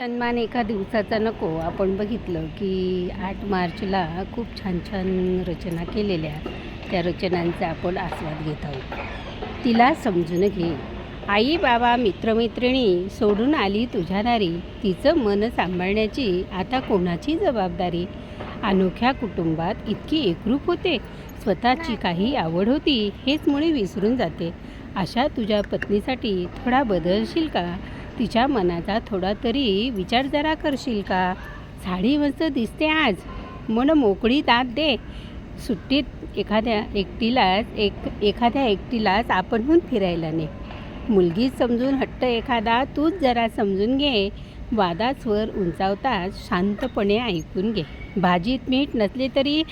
सन्मान एका दिवसाचा नको. आपण बघितलं की आठ मार्चला खूप छान छान रचना केलेल्या त्या रचनांचा आपण आस्वाद घेत आहोत. तिला समजून घे. आई बाबा मित्रमैत्रिणी सोडून आली तुझ्या दारी तिचं मन सांभाळण्याची आता कोणाची जबाबदारी? अनोख्या कुटुंबात इतकी एकरूप होते. स्वतःची काही आवड होती. हेच मुळे विसरून जाते. अशा तुझ्या पत्नीसाठी थोडा बदलशील का? तिच्या मनाचा थोडा तरी विचार जरा करशील का? साडी मस्त दिसते आज. मन मोकळी दात दे. सुट्टीत एखाद्या एकटीलाच एक एखाद्या एकटीलाच आपणहून फिरायला ने. मुलगी समजून हट्ट एखादा तूच जरा समजून घे. वादात स्वर उंचावताच शांतपणे ऐकून घे. भाजीत मीठ नसले तरी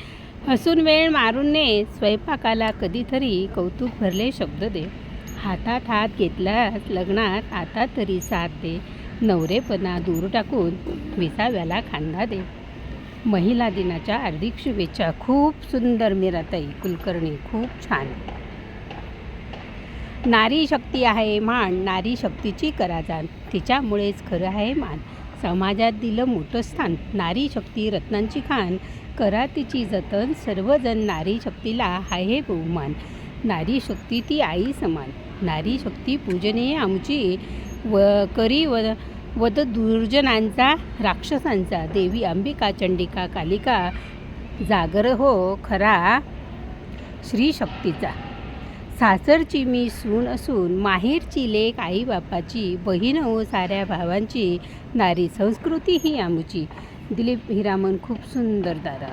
हसून वेळ मारून ने. स्वयंपाकाला कधीतरी कौतुक भरले शब्द दे. हातात हात घेतल्यास लग्नात आता तरी साथ दे. नवरेपणा दूर टाकून विसाव्याला खांदा दे. महिला दिनाच्या हार्दिक शुभेच्छा. खूप सुंदर मीराताई कुलकर्णी. खूप छान. नारी शक्ती आहे मान. नारी शक्तीची करा जाण तिच्यामुळेच खरं आहे मान. समाजात दिलं मोठं स्थान. नारी शक्ती रत्नांची खान. करा तिची जतन. सर्वजण नारी शक्तीला आहे बहुमान. नारी शक्ती ती आई समान. नारी शक्ती पूजनीय आमची व करी व वद दुर्जनांचा राक्षसांचा देवी अंबिका चंडिका कालिका जागर हो खरा श्री शक्तीचा. सासरची मी सून असून माहेरची लेख आई बापाची बहीण हो साऱ्या भावांची नारी संस्कृती ही आमची. दिलीप हिरामन खूप सुंदर दारा.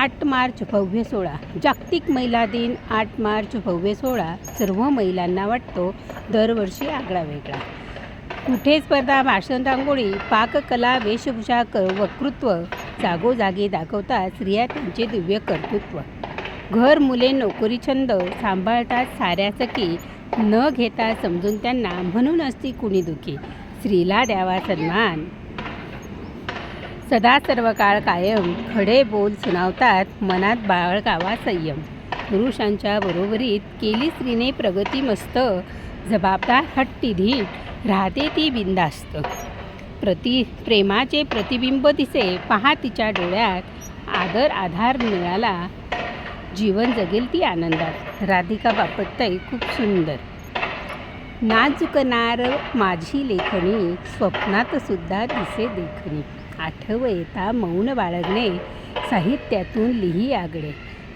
आठ मार्च भव्य सोहळा. जागतिक महिला दिन आठ मार्च भव्य सोहळा. सर्व महिलांना वाटतो दरवर्षी आगळा वेगळा. कुठे स्पर्धा भाषण रांगोळी पाककला वेशभूषा क वक्तृत्व जागोजागी दाखवतात स्त्रिया त्यांचे दिव्य कर्तृत्व. घर मुले नोकरी छंद सांभाळतात साऱ्या सखी. न घेता समजून त्यांना म्हणून असती कुणी दुखी. स्त्रीला द्यावा सन्मान. सदा सर्व काळ कायम खडे बोल सुनावतात मनात बाळगावा संयम. पुरुषांच्या बरोबरीत केली स्त्रीने प्रगती मस्त जबाबदार हट्टी धीट राहते ती बिंदास्त प्रति प्रेमाचे प्रतिबिंब दिसे पहा तिच्या डोळ्यात आदर आधार मिळाला जीवन जगेल ती आनंदात. राधिका बापटताई खूप सुंदर. नाचुकणार माझी लेखणी स्वप्नात सुद्धा दिसे देखणी. आठव येता मौन बाळगणे साहित्यातून लिही आगळे.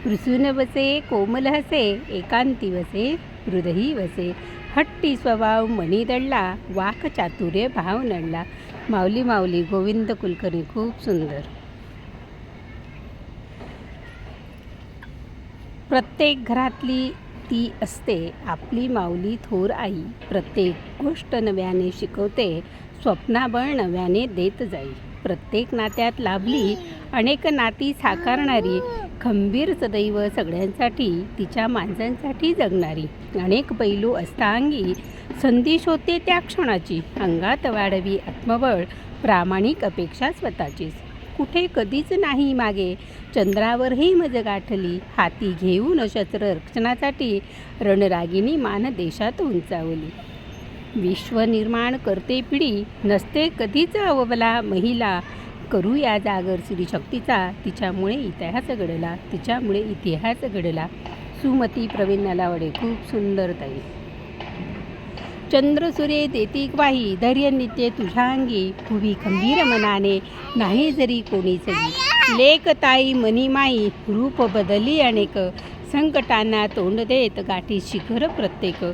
पृसून वसे कोमल हसे एकांती वसे हृदयी वसे. हट्टी स्वभाव मनी दडला वाक चातुर्य भाव नडला. माऊली माऊली गोविंद कुलकर्णी खूप सुंदर. प्रत्येक घरातली ती असते आपली माऊली थोर आई. प्रत्येक गोष्ट नव्याने शिकवते स्वप्नाबळ नव्याने देत जाई. प्रत्येक नात्यात लाभली अनेक नाती साकारणारी खंबीर सदैव सगळ्यांसाठी तिच्या माणसांसाठी जगणारी. अनेक पैलू असतांगी संधी शोधते त्या क्षणाची. अंगात वाढवी आत्मबळ प्रामाणिक अपेक्षा स्वतःचीच. कुठे कधीच नाही मागे चंद्रावरही मज गाठली. हाती घेऊन शस्त्र रक्षणासाठी रणरागिनी मान देशात उंचावली. विश्वनिर्माण करते पिढी नसते कधीच अवबला महिला. करूया जागर श्री शक्तीचा तिच्यामुळे इतिहास घडला तिच्यामुळे इतिहास घडला. सुमती प्रवीण नलावडे खूप सुंदर ताई. चंद्र सूर्य देती ग्वाही धैर्य नित्य तुझ्या अंगी उभी खंबीर मनाने नाही जरी कोणी सगी लेख ताई मनी माई रूप बदली अनेक. संकटांना तोंड देत गाठी शिखर प्रत्येक.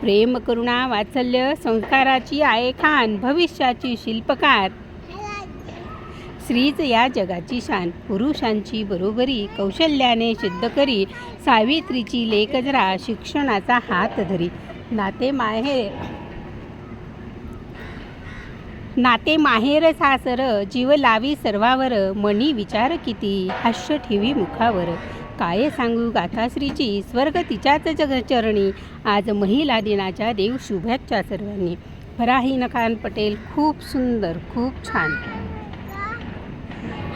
प्रेम करुणा वात्सल्य संस्काराची आहे खान भविष्याची शिल्पकार. स्त्रीच या जगाची शान पुरुषांची बरोबरी कौशल्याने सिद्ध करी सावित्रीची लेकजरा शिक्षणाचा हात धरी. नाते माहेर. नाते माहेर सासर जीव लावी सर्वावर मणी विचार किती हास्य ठेवी मुखावर. काय सांगू? गाथाश्रीची स्वर्ग तिच्याच जगचरणी आज महिला दिनाच्या देव शुभेच्छा सर्वांनी. फराहीन खान पटेल खूप सुंदर खूप छान.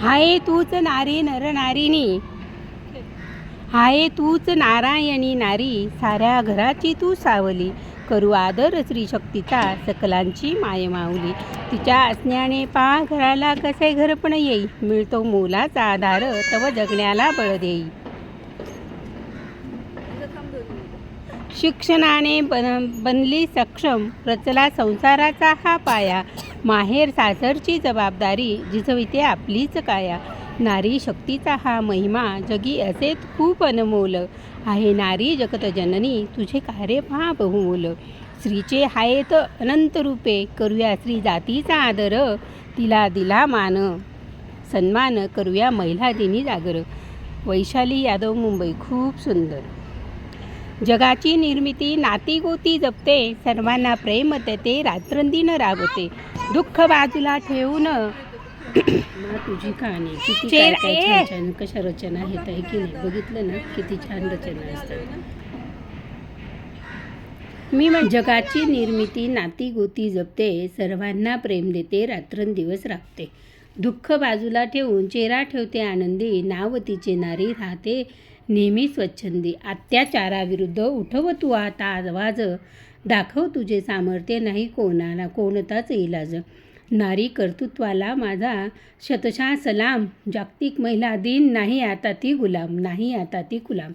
हाय तूच नारी नर नारिणी. हाय तूच नारायणी नारी साऱ्या घराची तू सावली. करू आदर श्री शक्तीचा सकलांची माय माऊली. तिच्या असण्याने पा घराला कसे घरपण येई. मिळतो मोलाचा आधार तव जगण्याला बळ देई. शिक्षणाने बन बनली सक्षम रचला संसाराचा हा पाया. माहेर सासरची जबाबदारी जिजविते आपलीच काया. नारी शक्तीचा हा महिमा जगी असे खूप अनमोल. आहे नारी जगत जननी तुझे कार्य पहा बहुमोल. स्त्रीचे हायत अनंत रूपे करूया स्त्री जातीचा आदर. तिला दिला मान सन्मान करूया महिला दिनी जागर. वैशाली यादव मुंबई खूप सुंदर. जगाची निर्मिती नाती गोती जपते सर्वांना प्रेम देते रात्रंदिन राबते दुःख बाजूला ठेवून मा तुझी कहाणी किती काय काय छान छान कशा रचना आहेत आहे की नाही? बघितलं ना किती छान रचना असतात. मी म्हण जगाची निर्मिती नाती गोती जपते सर्वांना प्रेम देते रात्रंदिवस राबते. दुःख बाजूला ठेवून चेहरा ठेवते आनंदी नाव तिचे नारी राहते नेहमी स्वच्छंदी. अत्याचाराविरुद्ध उठव तू आता आवाज. दाखव तुझे सामर्थ्य नाही कोणाला कोणताच इलाज. नारी कर्तृत्वाला माझा शतशा सलाम. जागतिक महिला दिन. नाही आता ती गुलाम नाही आता ती गुलाम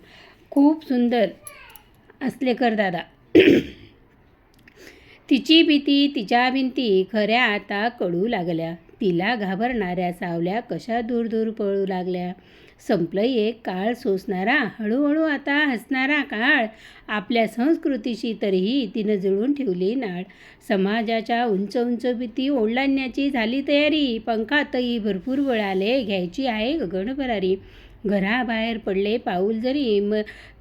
खूप सुंदर असलेकर दादा. तिची भीती तिच्या भिंती खऱ्या आता कळू लागल्या. तिला घाबरणाऱ्या सावल्या कशा दूर दूर पळू लागल्या? संपलं एक काळ सोसणारा हळूहळू आता हसणारा काळ. आपल्या संस्कृतीशी तरीही तिनं जुळून ठेवली नाळ. समाजाच्या उंच उंच भीती ओढलाण्याची झाली तयारी. पंखातही भरपूर वळाले घ्यायची आहे गगनभरारी घराबाहेर पडले पाऊल जरी म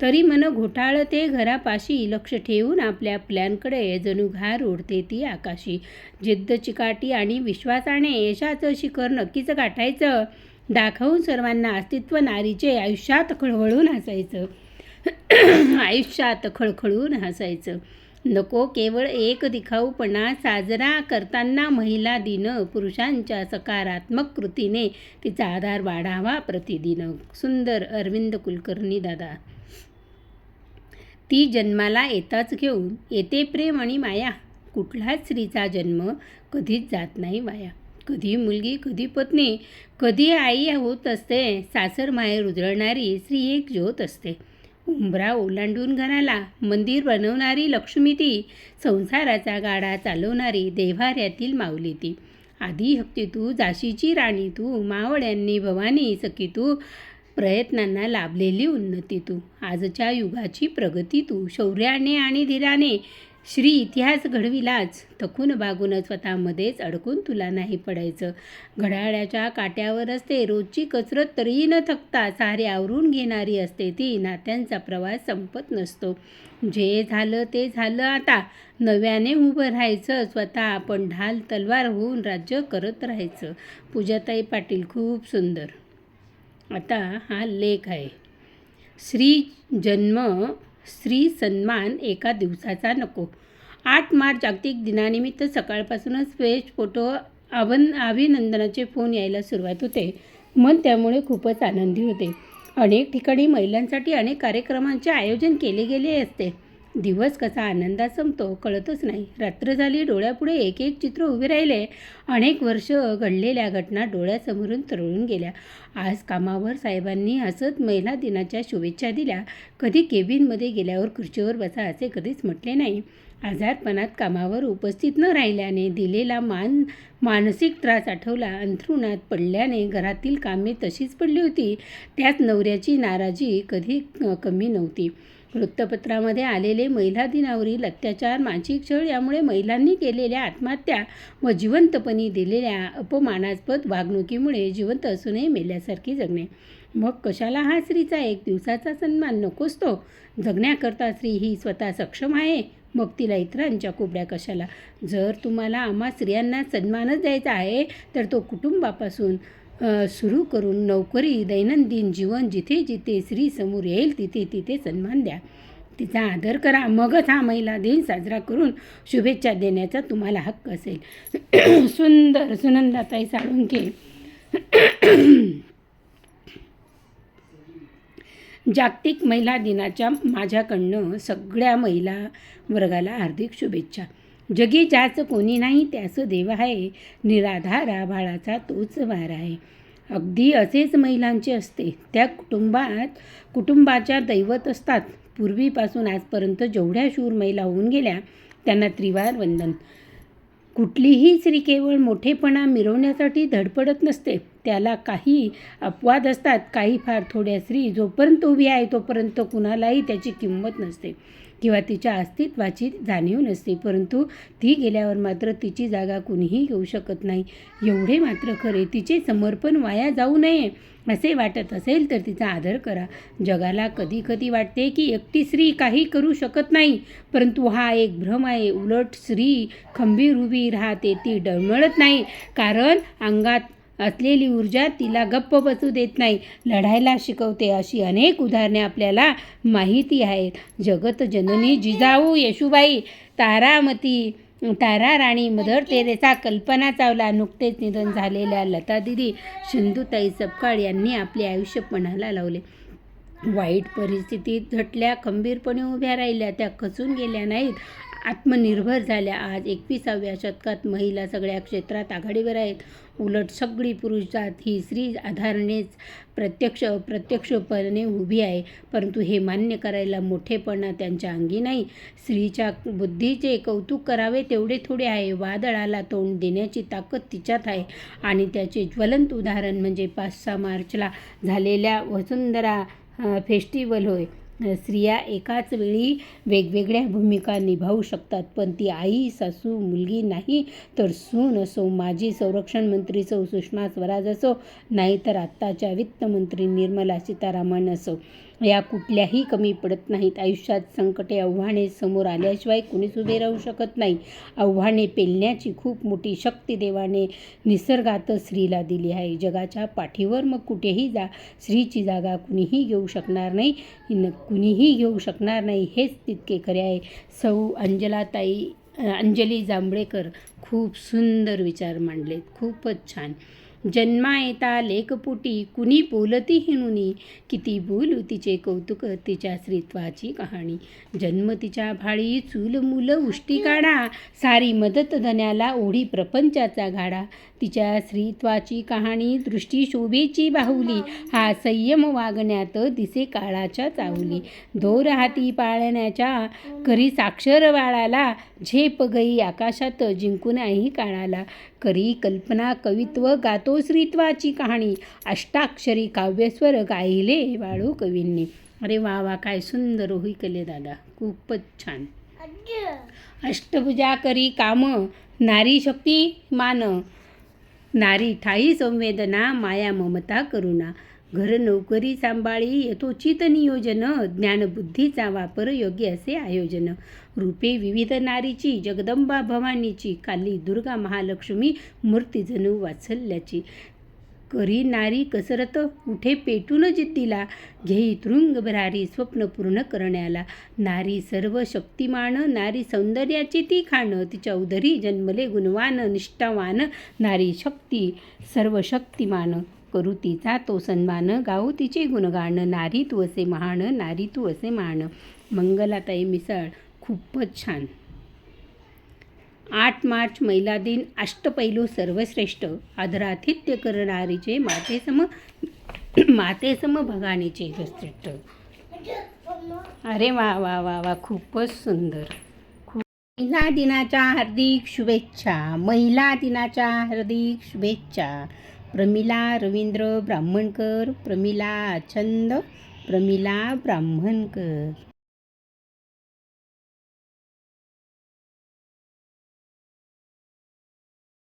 तरी मन घोटाळते घरापाशी. लक्ष ठेवून आपल्या प्लॅनकडे जणू घार ओढते ती आकाशी. जिद्द चिकाटी आणि विश्वासाने यशाचं शिखर नक्कीच गाठायचं. दाखवून सर्वांना अस्तित्व नारीचे आयुष्यात खळखळून हसायचं. आयुष्यात खळखळून हसायचं. नको केवळ एक दिखाऊपणा साजरा करताना महिला दिन पुरुषांच्या सकारात्मक कृतीने तिचा आधार वाढावा प्रतिदिन. सुंदर अरविंद कुलकर्णी दादा. ती जन्माला येताच घेऊन येते प्रेम आणि माया. कुठलाच स्त्रीचा जन्म कधीच जात नाही वाया कधी मुलगी कधी पत्नी कधी आई होत असते. सासर माहेर उजळणारी स्त्री एक ज्योत असते. उंबरा ओलांडून घराला मंदिर बनवणारी लक्ष्मी ती संसाराचा गाडा चालवणारी देव्हाऱ्यातील माऊली ती. आधी हक्ती तू जाशीची राणी तू मावळ्यांनी भवानी सखी तू प्रयत्नांना लाभलेली उन्नती तू. आजच्या युगाची प्रगती तू शौर्याने आणि धीराने श्री इतिहास घडविलाच. थकून बागून स्वतःमध्येच अडकून तुला नाही पडायचं. घड्याळ्याच्या काट्यावर असते रोजची कसरत तरीही न थकता सारे आवरून घेणारी असते ती. नात्यांचा प्रवास संपत नसतो. जे झालं ते झालं आता. नव्याने उभं राहायचं. स्वतः आपण ढाल तलवार होऊन राज्य करत राहायचं. पूजाताई पाटील खूप सुंदर. आता हा लेख आहे. श्री जन्म स्त्री सन्मान एका दिवसाचा नको. आठ मार्च जागतिक दिनानिमित्त सकाळपासूनच फ्रेश फोटो आवन अभिनंदनाचे फोन यायला सुरुवात होते. मन त्यामुळे खूपच आनंदी होते. अनेक ठिकाणी महिलांसाठी अनेक कार्यक्रमांचे आयोजन केले गेले असते. दिवस कसा आनंदात संपतो कळतच नाही. रात्र झाली डोळ्यापुढे एक एक चित्र उभे राहिले. अनेक वर्ष घडलेल्या घटना डोळ्यासमोरून तरळून गेल्या. आज कामावर साहेबांनी हसत महिला दिनाच्या शुभेच्छा दिल्या. कधी केबिनमध्ये गेल्यावर खुर्चीवर बसा असे कधीच म्हटले नाही. आजारपणात कामावर उपस्थित न राहिल्याने दिलेला मान मानसिक त्रास आठवला. अंथरुणात पडल्याने घरातील कामे तशीच पडली होती. त्यात नवऱ्याची नाराजी कधी कमी नव्हती. वृत्तपत्रामध्ये आलेले महिला दिनावरील अत्याचार मानसिक छळ यामुळे महिलांनी केलेल्या आत्महत्या व जिवंतपणी दिलेल्या अपमानास्पद वागणुकीमुळे जिवंत असूनही मेल्यासारखी जगणे. मग कशाला हा स्त्रीचा एक दिवसाचा सन्मान नकोच तो? जगण्याकरता स्त्री ही स्वतः सक्षम आहे मग तिला इतरांच्या कोबड्या कशाला? जर तुम्हाला आम्हा स्त्रियांना सन्मानच द्यायचा आहे तर तो कुटुंबापासून सुरू करून नोकरी दैनंदिन जीवन जिथे जिथे स्त्री समोर येईल तिथे तिथे सन्मान द्या. तिचा आदर करा. मगच हा महिला दिन साजरा करून शुभेच्छा देण्याचा तुम्हाला हक्क असेल. सुंदर सुनंदाताई साळुंके. जागतिक महिला दिनाच्या माझ्याकडनं सगळ्या महिला वर्गाला हार्दिक शुभेच्छा. जगी ज्याचं कोणी नाही त्याचं देव आहे. निराधारा बाळाचा तोच वार आहे. अगदी असेच महिलांचे असते. त्या कुटुंबात कुटुंबाच्या दैवत असतात. पूर्वीपासून आजपर्यंत जेवढ्या शूर महिला होऊन गेल्या त्यांना त्रिवार वंदन. कुठलीही स्त्री केवळ मोठेपणा मिरवण्यासाठी धडपडत नसते. त्याला काही अपवाद असतात. काही फार थोड्या स्त्री जोपर्यंत उभी आहे तोपर्यंत कुणालाही त्याची किंमत नसते. किंवा तिच्या अस्तित्वाची जाणीव नसते परंतु ती गेल्यावर मात्र तिची जागा कुणीही घेऊ शकत नाही. एवढे मात्र खरे तिचे समर्पण वाया जाऊ नये असे वाटत असेल तर तिचा आदर करा. जगाला कधी कधी वाटते की एकटी स्त्री काही करू शकत नाही परंतु हा एक भ्रम आहे. उलट स्त्री खंबीर उभी राहते ती डळमळत नाही कारण अंगात असलेली ऊर्जा तिला गप्प बसू देत नाही. लढायला शिकवते अशी अनेक उदाहरणे आपल्याला माहिती आहेत. जगत जननी जिजाऊ येशूबाई तारामती तारा राणी मदर तेरेसा कल्पना चावला नुकतेच निधन झालेल्या लता दिदी सिंधुताई सपकाळ यांनी आपले आयुष्य पणाला लावले. वाईट परिस्थितीत झटल्या खंबीरपणे उभ्या राहिल्या त्या खचून गेल्या नाहीत. आत्मनिर्भर झाल्या. आज एकविसाव्या शतकात महिला सगळ्या क्षेत्रात आघाडीवर आहेत. उलट सगळी पुरुष जात ही स्त्री आधारणेच प्रत्यक्ष अप्रत्यक्षपणे उभी आहे. परंतु हे मान्य करायला मोठेपणा त्यांच्या अंगी नाही. स्त्रीच्या बुद्धीचे कौतुक करावे तेवढे थोडे आहे. वादळाला तोंड देण्याची ताकद तिच्यात आहे. आणि त्याचे ज्वलंत उदाहरण म्हणजे पाच सहा मार्चला झालेल्या वसुंधरा फेस्टिवल होय. स्त्रिया एकाच वेळी वेगवेगळ्या भूमिका निभावू शकतात. पण ती आई सासू मुलगी नाही तर सून असो माजी संरक्षण मंत्री सौ सुषमा स्वराज असो नाहीतर आत्ताच्या वित्तमंत्री निर्मला सीतारामन असो. या कुठल्याही कमी पडत नाहीत. आयुष्यात संकटे आव्हाने समोर आल्याशिवाय कुणीच उभे राहू शकत नाही. आव्हाने पेलण्याची खूप मोठी शक्ती देवाने निसर्गात स्त्रीला दिली आहे. जगाच्या पाठीवर मग कुठेही जा स्त्रीची जागा कुणीही घेऊ शकणार नाही न कुणीही घेऊ शकणार नाही हेच तितके खरे आहे. सौ अंजलाताई अंजली जांभळेकर खूप सुंदर विचार मांडलेत. खूपच छान. जन्मा येता लेखपुटी कुणी बोलती हिणुनी? किती बोलू तिचे कौतुक तिच्या स्त्रीत्वाची कहाणी? जन्म तिच्या भाळी चूल मुलं उष्टी काढा सारी मदत धन्याला ओढी प्रपंचाचा गाडा तिच्या स्त्रीत्वाची कहाणी दृष्टी शोभेची बाहुली हा संयम वागण्यात दिसे काळाच्या चावली दोर हाती पाळण्याच्या करी साक्षर बाळाला झेप गई आकाशात जिंकून आई काळाला करी कल्पना कवित्व गातो श्रीत्वाची कहाणी अष्टाक्षरी काव्यस्वर गायले बाळू कवींनी. अरे वा वा काय सुंदर होई कले दादा खूपच छान. अष्टभुजा करी काम नारी शक्ती मान. नारी ठाई संवेदना माया ममता करुणा. घर नोकरी सांभाळी यथोचित नियोजन ज्ञानबुद्धीचा वापर योग्य असे आयोजन. रूपे विविध नारीची जगदंबा भवानीची काली दुर्गा महालक्ष्मी मूर्ती वाचल्याची करी नारी कसरत उठे पेटून जिद्दीला घेई तृंग भरारी स्वप्न पूर्ण करण्याला. नारी सर्व शक्तिमान नारी सौंदर्याची ती खाणं तिच्या उदरी जन्मले गुणवान निष्ठावान. नारी शक्ती सर्व शक्तिमान. करू तिचा तो सन्मान. गाऊ तिचे गुणगान नारी तू असे महान नारी तू असे महान मंगलाताई मिसाळ खूपच छान. आठ मार्च महिला दिन अष्टपैलू सर्वश्रेष्ठ. आदरातिथ्य करणारीचे मातेसम मातेसम भगानेचे श्रेष्ठ अरे वा वा वा वा खूपच सुंदर. खूप महिला दिनाच्या हार्दिक शुभेच्छा. महिला दिनाच्या हार्दिक शुभेच्छा. प्रमिला रवींद्र ब्राह्मणकर प्रमिला छंद प्रमिला ब्राह्मणकर.